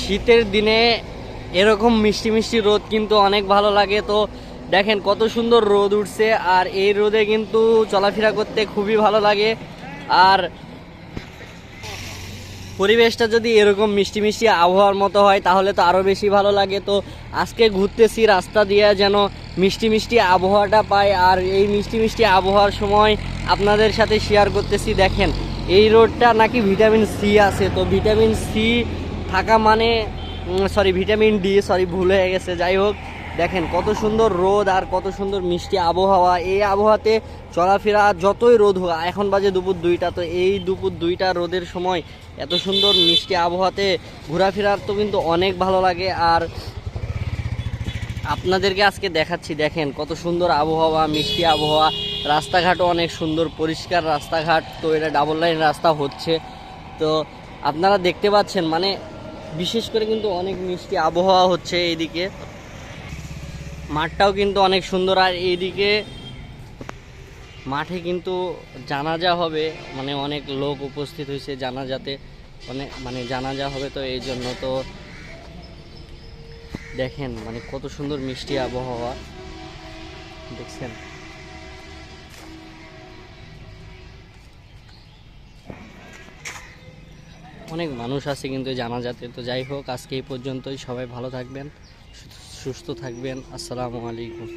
শীতের দিনে এরকম মিষ্টি মিষ্টি রোদ কিন্তু অনেক ভালো লাগে। তো দেখেন কত সুন্দর রোদ উঠছে আর এই রোদে কিন্তু চলাফেরা করতে খুবই ভালো লাগে। আর পরিবেশটা যদি এরকম মিষ্টি মিষ্টি আবহাওয়ার মতো হয়, তাহলে তো আরও বেশি ভালো লাগে। তো আজকে ঘুরতেছি রাস্তা দিয়ে যেন মিষ্টি মিষ্টি আবহাওয়াটা পাই। আর এই মিষ্টি মিষ্টি আবহাওয়ার সময় আপনাদের সাথে শেয়ার করতেছি। দেখেন, এই রোডটা নাকি ভিটামিন সি আছে। তো ভিটামিন সি থাকা মানে সরি ভিটামিন ডি সরি ভুল হয়ে গেছে। যাই হোক, দেখেন কত সুন্দর রোদ আর কত সুন্দর মিষ্টি আবহাওয়া। এই আবহাওয়াতে চলাফেরা যতই রোদ হোক, এখন বাজে দুপুর দুইটা, তো এই দুপুর দুইটা রোদের সময় এত সুন্দর মিষ্টি আবহাওয়াতে ঘোরাফেরার তো কিন্তু অনেক ভালো লাগে। আর আপনাদেরকে আজকে দেখাচ্ছি, দেখেন কত সুন্দর আবহাওয়া, মিষ্টি আবহাওয়া। রাস্তাঘাটও অনেক সুন্দর, পরিষ্কার রাস্তাঘাট, তো এটা ডাবল লাইন রাস্তা হচ্ছে। তো আপনারা দেখতে পাচ্ছেন মানে বিশেষ করে কিন্তু অনেক মিষ্টি আবহাওয়া হচ্ছে এইদিকে। মাঠটাও কিন্তু অনেক সুন্দর আর এইদিকে মাঠে কিন্তু জানাজা হবে মানে অনেক লোক উপস্থিত হয়েছে জানাজাতে, অনেক মানে জানাজা হবে তো এই জন্য তো দেখেন মানে কত সুন্দর মিষ্টি আবহাওয়া। দেখছেন? অনেক মানুষ আছে কিন্তু জানা যাতে তো যাই হোক, আজকে এই পর্যন্তই। সবাই ভালো থাকবেন সুস্থ থাকবেন। আসসালামু আলাইকুম।